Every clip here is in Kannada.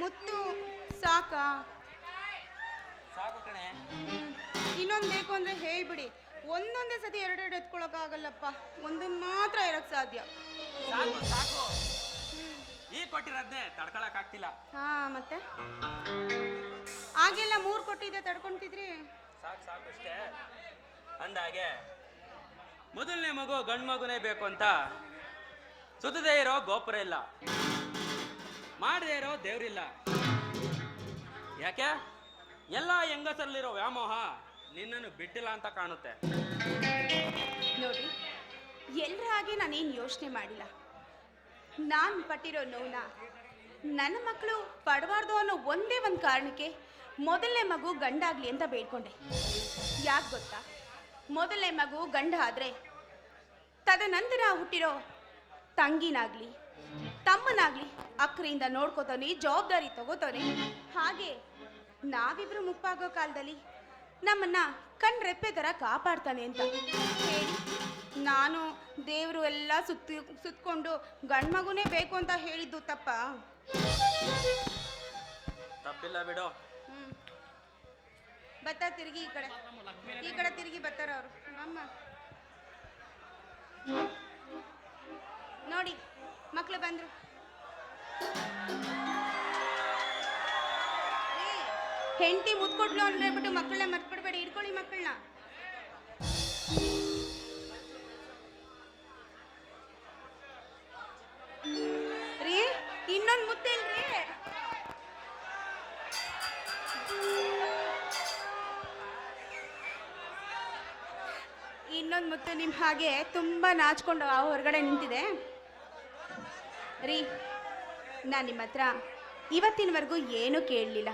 ಮುತ್ತು ಸಾಕಾ? ಸಾಕು ಕಣೆ. ಇನ್ನೊಂದು ಬೇಕು ಅಂದ್ರೆ ಹೇಳ್ಬಿಡಿ. ಒಂದೊಂದೇ ಸತಿ ಎರಡೆರಡು ಎತ್ಕೊಳಕ್ಕಾಗಲ್ಲಪ್ಪ. ಒಂದೊಂದು ಮಾತ್ರ ಇರಕ್ ಸಾಧ್ಯ. ಸಾಕು ಸಾಕು. ಈಗ ಕೊಟ್ಟಿರೋದ್ನೇ ತಡ್ಕೊಳಕ್ ಆಗ್ತಿಲ್ಲ. ಹಾ ಮತ್ತೆ? ಆಗೆಲ್ಲ ಮೂರು ಕೊಟ್ಟಿದ್ದೆ ತಡ್ಕೊಂತಿದ್ರಿ ಸಾಕು ಸಾಕು ಅಷ್ಟೇ. ಅಂದಾಗೆ ಮೊದಲನೇ ಮಗು ಗಂಡು ಮಗುನೇ ಬೇಕು ಅಂತ ಸುತ್ತದೇ ಇರೋ ಗೋಪುರ ಇಲ್ಲ. ಮಾಡದೇ ಇರೋ ದೇವ್ರಿಲ್ಲ. ಯಾಕೆ? ಎಲ್ಲ ಹೆಂಗಸರಲ್ಲಿರೋ ವ್ಯಾಮೋಹ ನಿನ್ನನ್ನು ಬಿಟ್ಟಿಲ್ಲ ಅಂತ ಕಾಣುತ್ತೆ. ನೋಡಿ ಎಲ್ಲರ ಹಾಗೆ ನಾನೇನು ಯೋಚನೆ ಮಾಡಿಲ್ಲ. ನಾನು ಪಟ್ಟಿರೋ ನೋವನ್ನ ನನ್ನ ಮಕ್ಕಳು ಪಡಬಾರ್ದು ಅನ್ನೋ ಒಂದೇ ಒಂದು ಕಾರಣಕ್ಕೆ ಮೊದಲನೇ ಮಗು ಗಂಡಾಗ್ಲಿ ಅಂತ ಬೇಡ್ಕೊಂಡೆ. ಯಾಕೆ ಗೊತ್ತಾ? ಮೊದಲನೇ ಮಗು ಗಂಡ ಆದರೆ ತದನಂತರ ಹುಟ್ಟಿರೋ ತಂಗಿನಾಗ್ಲಿ ತಮ್ಮನಾಗ್ಲಿ ಅಕ್ಕರಿಂದ ನೋಡ್ಕೋತಾನೆ ಜವಾಬ್ದಾರಿ ತಗೋತಾನೆ. ಹಾಗೆ ನಾವಿಬ್ರು ಮುಪ್ಪಾಗೋ ಕಾಲದಲ್ಲಿ ನಮ್ಮನ್ನ ಕಣ್ರೆಪ್ಪೆ ಥರ ಕಾಪಾಡ್ತಾನೆ ಅಂತ. ಹೇಳಿ ನಾನು ದೇವರು ಎಲ್ಲ ಸುತ್ತಿ ಸುತ್ಕೊಂಡು ಗಂಡ್ಮಗುನೇ ಬೇಕು ಅಂತ ಹೇಳಿದ್ದು ತಪ್ಪ? ತಪ್ಪಿಲ್ಲ ಬಿಡು. ಹ್ಮ್. ಬತ್ತ ತಿರುಗಿ ಈ ಕಡೆ. ಈ ಕಡೆ ತಿರುಗಿ ಬರ್ತಾರ ಅವರು. ಅಮ್ಮ. ಮಕ್ಳು ಬಂದ್ರು. ಹೆಂಡತಿ ಮುತ್ಕೊಟ್ಲು ಅಂದ್ರೆ ಬಿಟ್ಟು ಮಕ್ಕಳನ್ನ ಮರ್ತ್ಬಿಡ್ಬೇಡಿ ಇಟ್ಕೊಳ್ಳಿ ಮಕ್ಕಳನ್ನ. ರೀ, ಇನ್ನೊಂದು ಮುತ್ತಿಲ್ರಿ ಇನ್ನೊಂದು ಮುತ್ತು ನಿಮ್ಮ ಹಾಗೆ ತುಂಬ ನಾಚ್ಕೊಂಡು ಹೊರಗಡೆ ನಿಂತಿದೆ. ರೀ ನಾನು ನಿಮ್ಮ ಹತ್ರ ಇವತ್ತಿನವರೆಗೂ ಏನೂ ಕೇಳಲಿಲ್ಲ.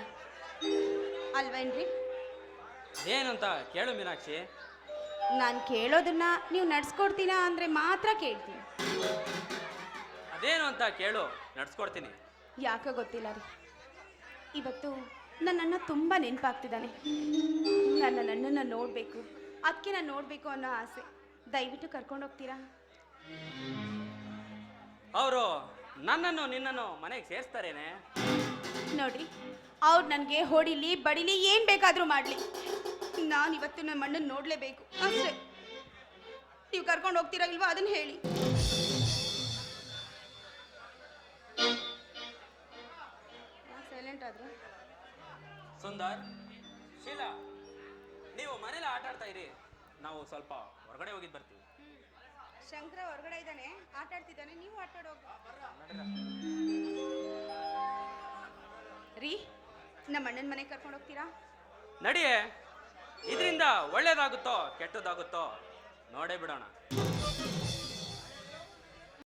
ಅಲ್ವೇನ್ರಿ? ಏನು ಅಂತ ಕೇಳು ಮೀನಾಕ್ಷಿ. ನಾನು ಕೇಳೋದನ್ನ ನೀವು ನಡ್ಸ್ಕೊಡ್ತೀರಾ ಅಂದರೆ ಮಾತ್ರ ಕೇಳ್ತೀನಿ. ಅದೇನು ಅಂತ ಕೇಳು ನಡ್ಸ್ಕೊಡ್ತೀನಿ. ಯಾಕೆ ಗೊತ್ತಿಲ್ಲ ರೀ. ಇವತ್ತು ನನ್ನನ್ನ ತುಂಬ ನೆನಪಾಗ್ತಿದ್ದಾನೆ. ನನ್ನ ನನ್ನನ್ನು ನೋಡಬೇಕು. ಅದಕ್ಕೆ ನಾನು ನೋಡಬೇಕು ಅನ್ನೋ ಆಸೆ. ದಯವಿಟ್ಟು ಕರ್ಕೊಂಡು ಹೋಗ್ತೀರಾ ಅವರು ನನ್ನನ್ನು ನಿನ್ನನ್ನು ಮನೆಗೆ ಸೇರಿಸ್ತಾರೇನೆ? ನೋಡ್ರಿ ಅವ್ರು ನನಗೆ ಹೊಡಿಲಿ ಬಡಿಲಿ ಏನು ಬೇಕಾದರೂ ಮಾಡಲಿ. ನಾನು ಇವತ್ತು ನನ್ನ ಮಣ್ಣನ್ನು ನೋಡಲೇಬೇಕು ಅಷ್ಟೇ. ನೀವು ಕರ್ಕೊಂಡು ಹೋಗ್ತೀರಾ ಇಲ್ವಾ ಅದನ್ನು ಹೇಳಿ ಸೈಲೆಂಟ್ ಆದ್ರು. ಸುಂದರ್ ಶೀಲಾ ನೀವು ಮನೇಲಿ ಆಟ ಆಡ್ತಾ ಇರಿ. ನಾವು ಸ್ವಲ್ಪ ಹೊರಗಡೆ ಹೋಗಿದ್ ಬರ್ತೀವಿ. ಶಂಕರ ಹೊರಗಡೆ ಇದ್ದಾನೆ ಆಟ ಆಡ್ತಿದ್ದಾನೆ ನೀವು ಆಟ ರೀ, ನಮ್ಮ ಅಣ್ಣನ ಮನೆಗೆ ಕರ್ಕೊಂಡು ಹೋಗ್ತೀರಾ? ನಡಿಯೇ, ಇದರಿಂದ ಒಳ್ಳೇದಾಗುತ್ತೋ ಕೆಟ್ಟದಾಗುತ್ತೋ ನೋಡೇ ಬಿಡೋಣ.